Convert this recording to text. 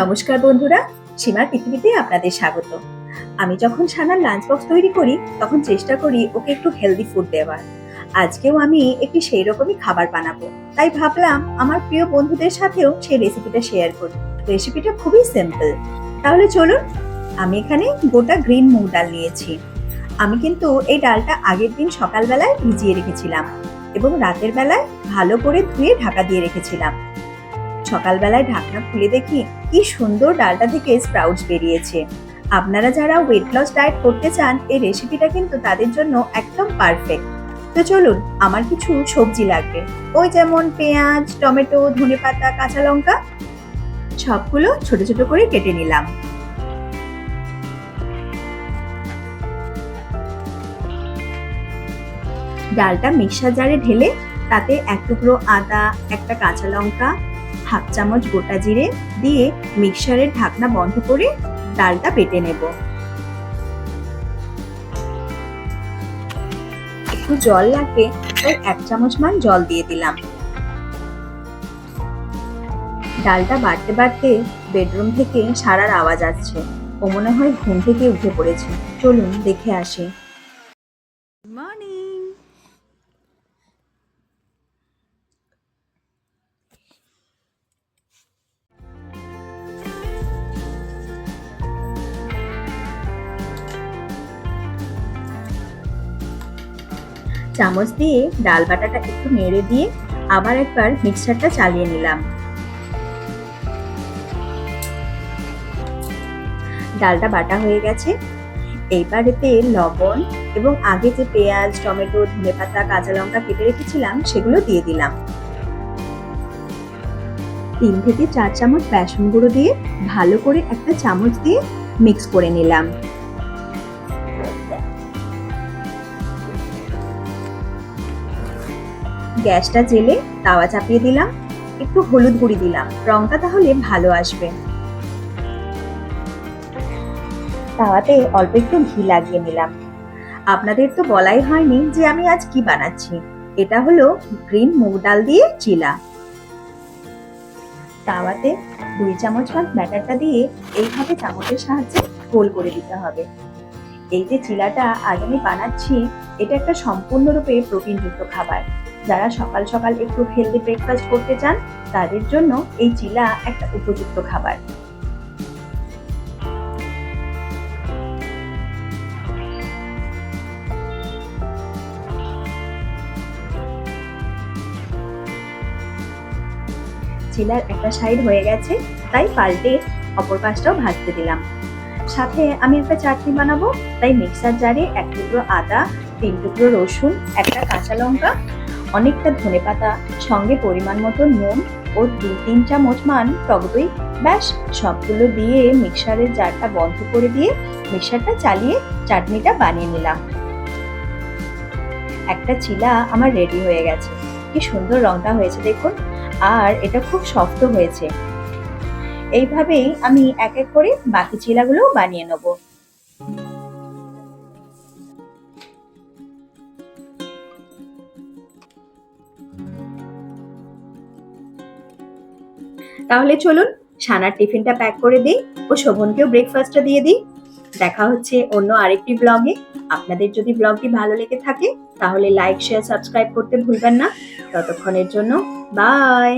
নমস্কার বন্ধুরা, সীমার পৃথিবীতে আপনাদের স্বাগত। আমি যখন সানার লাঞ্চ বক্স তৈরি করি, তখন চেষ্টা করি ওকে একটু হেলদি ফুড দেওয়ার। আজকেও আমি একটি সেই রকমই খাবার বানাবো। তাই ভাবলাম, আমার প্রিয় বন্ধুদের সাথেও সেই রেসিপিটা শেয়ার করি। রেসিপিটা খুবই সিম্পল তাহলে চলুন, আমি এখানে গোটা গ্রিন মুগ ডাল নিয়েছি। আমি কিন্তু এই ডালটা আগের দিন সকালবেলায় ভিজিয়ে রেখেছিলাম এবং রাতের বেলায় ভালো করে ধুয়ে ঢাকা দিয়ে রেখেছিলাম। সকালবেলায় ঢাকনা খুলে দেখি কি সুন্দর ডালটা থেকে স্প্রাউটস বেরিয়েছে। আপনারা যারা ওয়েট লস ডায়েট করতে চান, এই রেসিপিটা কিন্তু তাদের জন্য একদম পারফেক্ট তো চলুন, আমার কিছু সবজি লাগবে। ওই যেমন পেঁয়াজ, টমেটো ধনেপাতা কাঁচা লঙ্কা, সবগুলো ছোট ছোট করে কেটে নিলাম। ডালটা মিক্সার জারে ঢেলে তাতে এক টুকরো আদা, একটা কাঁচা লঙ্কা হাফ চামচ গোটা জিরে দিয়ে মিক্সারের ঢাকনা বন্ধ করে ডালটা বেটে নেব। একটু জল লাগবে তাই এক চামচ মান জল দিয়ে দিলাম। ডালটা বাড়তে বাড়তে বেডরুম থেকে সারার আওয়াজ আসছে। ও মনে হয় ঘুম থেকে উঠে পড়েছে। চলুন দেখে আসি। মর্নিং চামচ দিয়ে ডাল বাটাটা একটু নেড়ে দিয়ে আবার একবার মিক্সারটা চালিয়ে নিলাম। ডালটা বাটা হয়ে গেছে। এইবার এতে লবণ এবং আগে যে পেঁয়াজ, টমেটো ধনে পাতা কাঁচা লঙ্কা কেটে রেখেছিলাম, সেগুলো দিয়ে দিলাম। তিন থেকে চার চামচ বেসন গুঁড়ো দিয়ে ভালো করে একটা চামচ দিয়ে মিক্স করে নিলাম। গ্যাসটা জেলে তাওয়া চাপিয়ে দিলাম, একটু হলুদ গুঁড়ি দিলাম, রংটা তাহলে ভালো আসবে। তাওয়াতে অল্প একটু ঘি লাগিয়ে নিলাম। আপনাদের তো বলাই হয়নি যে আমি আজ কি বানাচ্ছি। এটা হলো গ্রিন মুগ ডাল দিয়ে চিলা। তাওয়াতে দুই চামচ ভাত ব্যাটারটা দিয়ে এইভাবে চামচের সাহায্যে গোল করে দিতে হবে। এই যে চিলাটা আজ আমি বানাচ্ছি, এটা একটা সম্পূর্ণরূপে প্রোটিনযুক্ত খাবার। যারা সকাল সকাল একটু হেলদি ব্রেকফাস্ট করতে চান, তাদের জন্য এই চিলা একটা উপযুক্ত খাবার। চিলার একটা সাইড হয়ে গেছে, তাই পাল্টে অপর পাশটাও ভাজতে দিলাম। সাথে আমি একটা চাটনি বানাবো, তাই মিক্সার জারে এক টুকরো আদা, তিন টুকরো রসুন, একটা কাঁচা লঙ্কা অনেকটা ধনে পাতা, সঙ্গে পরিমাণ মতো নুন ও দু তিন চামচ মান টক দই ব্যাস, সবগুলো দিয়ে মিক্সারের জারটা বন্ধ করে দিয়ে মিক্সারটা চালিয়ে চাটনিটা বানিয়ে নিলাম। একটা চিলা আমার রেডি হয়ে গেছে। কি সুন্দর রংটা হয়েছে দেখুন। আর এটা খুব শক্ত হয়েছে। এইভাবেই আমি এক এক করে বাকি চিলাগুলো বানিয়ে নেব। তাহলে চলুন সানার টিফিনটা প্যাক করে দিই ও শোভনকেও ব্রেকফাস্টটা দিয়ে দিই। দেখা হচ্ছে অন্য আরেকটি ব্লগে আপনাদের যদি ব্লগটি ভালো লেগে থাকে, তাহলে লাইক শেয়ার সাবস্ক্রাইব করতে ভুলবেন না। ততক্ষণের জন্য বাই